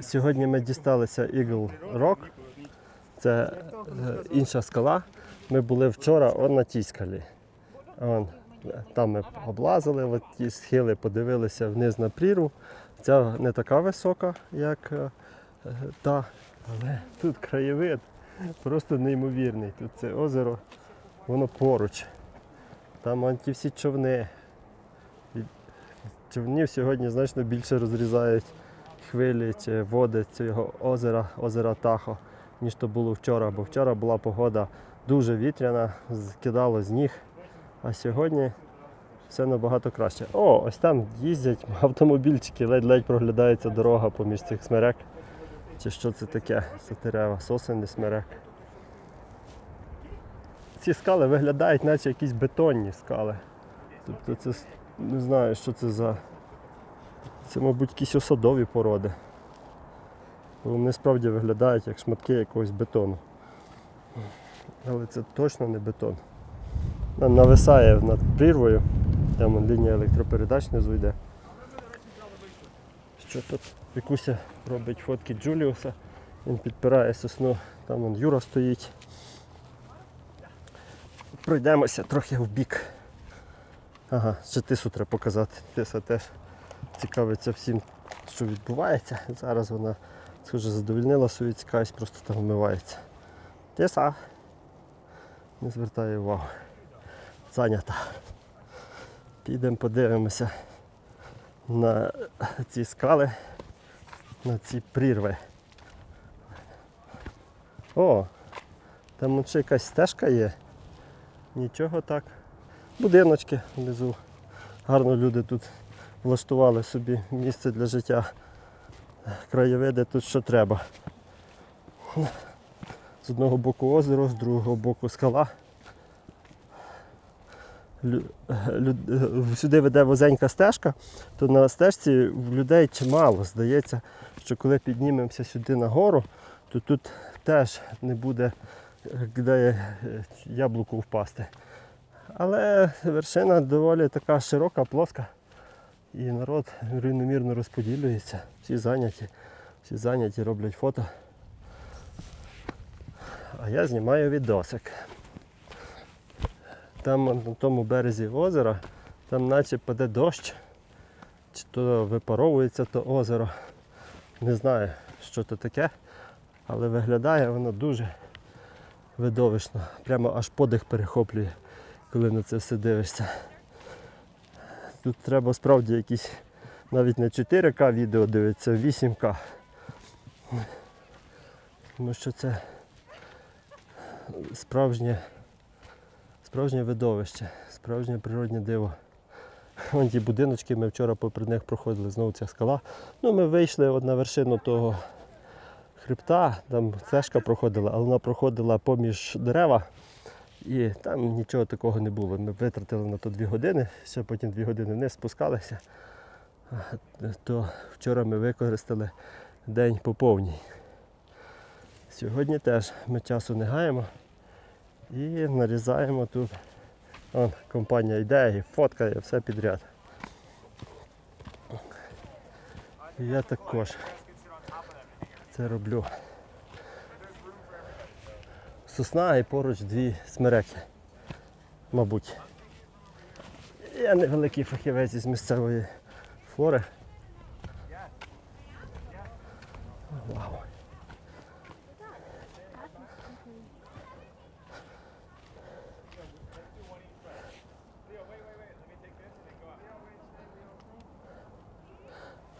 Сьогодні ми дісталися Eagle Rock. Це е, інша скала. Ми були вчора он на тій скалі. Он, там ми облазили ті схили, подивилися вниз на прірву. Ця не така висока, як е, та, але тут краєвид просто неймовірний. Тут це озеро, воно поруч. Там ті всі човни. Човнів сьогодні значно більше розрізають хвилі чи води цього озера, озера Тахо, ніж то було вчора. Бо вчора була погода дуже вітряна, скидало з ніг. А сьогодні все набагато краще. О, ось там їздять автомобільчики, ледь-ледь проглядається дорога поміж цих смерек. Чи що це таке? Це дерева, сосен смерек. Ці скали виглядають, наче якісь бетонні скали. Тобто це не знаю, що це за. Це, мабуть, якісь осадові породи. Вони справді виглядають як шматки якогось бетону. Але це точно не бетон. Нависає над прірвою, там лінія електропередач внизу йде. Що тут? Вікуся робить фотки Джуліуса, він підпирає сосну, там вон Юра стоїть. Пройдемося трохи в бік. Ага, ще тису треба показати. Тиса теж цікавиться всім, що відбувається. Зараз вона, схоже, задовольнила свою цікавість, просто там вмивається. Тиса. Не звертає увагу. Зайнята. Підемо подивимося на ці скали, на ці прірви. О, там ще якась стежка є. Нічого так. Будиночки внизу. Гарно люди тут влаштували собі місце для життя. Краєвиди тут що треба. З одного боку озеро, з другого боку скала. Лю- Сюди веде вузенька стежка, то на стежці людей чимало. Здається, що коли піднімемося сюди нагору, то тут теж не буде де е, яблуку впасти. Але вершина доволі така широка, плоска. І народ рівномірно розподілюється. Всі зайняті, всі зайняті роблять фото. А я знімаю відосик. Там на тому березі озера, там наче паде дощ, чи то випаровується то озеро. Не знаю, що то таке, але виглядає воно дуже видовищно. Прямо аж подих перехоплює, коли на це все дивишся. Тут треба справді якісь навіть не 4К відео дивитися, а 8К. Тому що це справжнє, справжнє видовище, справжнє природне диво. Вон ті будиночки, ми вчора попри них проходили, знову ця скала. Ну, ми вийшли от на вершину того хребта, там стежка проходила, але вона проходила поміж дерева. І там нічого такого не було. Ми витратили на то дві години, ще потім дві години вниз спускалися. То вчора ми використали день по повній. Сьогодні теж ми часу не гаємо і нарізаємо тут. Вон, компанія йде і фоткає все підряд. Я також це роблю. Сосна і поруч дві смереки. Мабуть. Я невеликий фахівець із місцевої флори. Вау.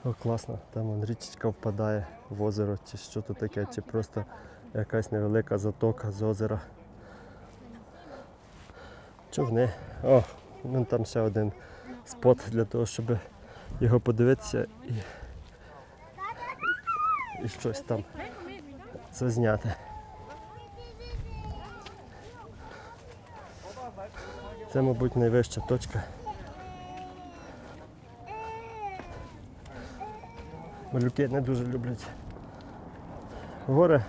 О, класно, там вон річечка впадає в озеро, чи що то таке, чи просто якась невелика затока з озера. Човни. О, вон там ще один спот для того, щоб його подивитися і, і щось там зазняти. Це, мабуть, найвища точка. Малюки не дуже люблять гори,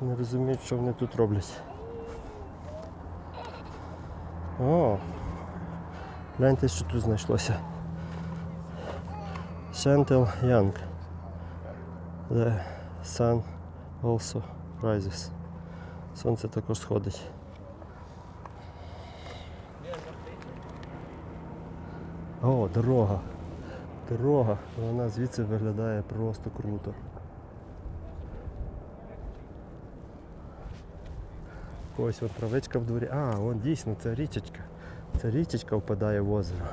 не розуміють, що вони тут роблять. О, гляньте, що тут знайшлося. Шентел Янг. The sun also rises. Сонце також сходить. О, дорога. Дорога. Вона звідси виглядає просто круто. Ось от травичка в дворі. А, вон дійсно це річечка. Це річечка впадає в озеро.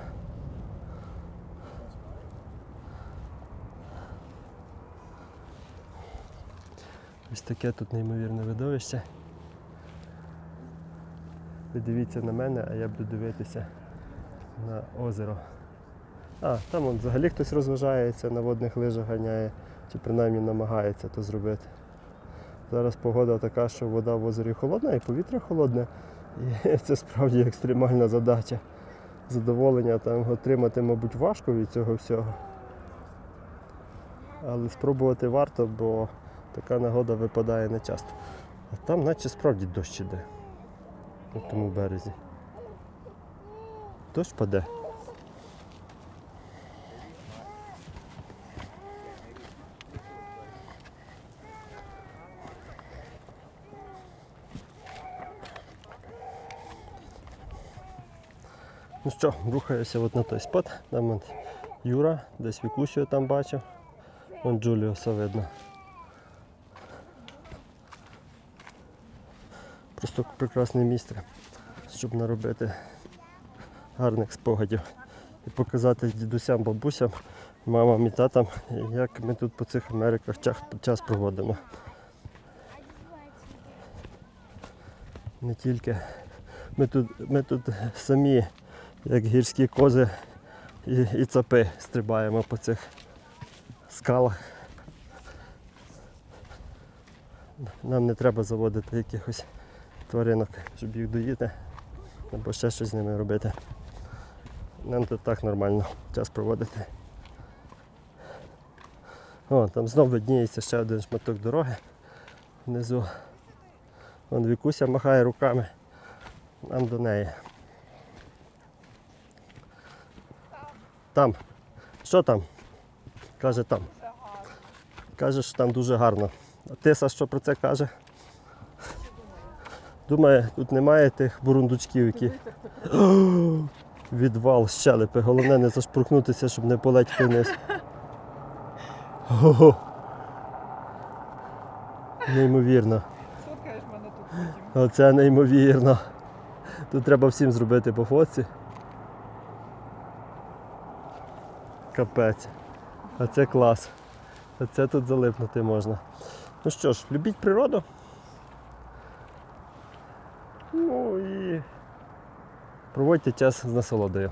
Ось таке тут неймовірне видовище. Ви дивіться на мене, а я буду дивитися на озеро. А, там вон взагалі хтось розважається, на водних лижах ганяє, чи принаймні намагається то зробити. Зараз погода така, що вода в озері холодна і повітря холодне. І це справді екстремальна задача. Задоволення там отримати, мабуть, важко від цього всього. Але спробувати варто, бо така нагода випадає не часто. А там наче справді дощ іде. На тому березі. Дощ паде. Що, рухаюся от на той спот. Там от Юра, десь Вікусю там бачив. Вон Джуліуса видно. Просто прекрасне місце, щоб наробити гарних спогадів і показати дідусям, бабусям, мамам і татам, як ми тут по цих Америках час проводимо. Не тільки ми тут, ми тут самі, як гірські кози і, і цапи, стрибаємо по цих скалах. Нам не треба заводити якихось тваринок, щоб їх доїти або ще щось з ними робити. Нам тут так нормально час проводити. О, там знов видніється ще один шматок дороги внизу. Вон Вікуся махає руками. Нам до неї. Там. Що там? Каже там. Каже, що там дуже гарно. А Тиса що про це каже? Думає, тут немає тих бурундучків, які. Відвал щелепи. Головне не зашпуркнутися, щоб не полетіти вниз. Ого. Неймовірно. Оце неймовірно. Тут треба всім зробити по фоці. Капець. А це клас. А це тут залипнути можна. Ну що ж, любіть природу. Ну і проводьте час з насолодою.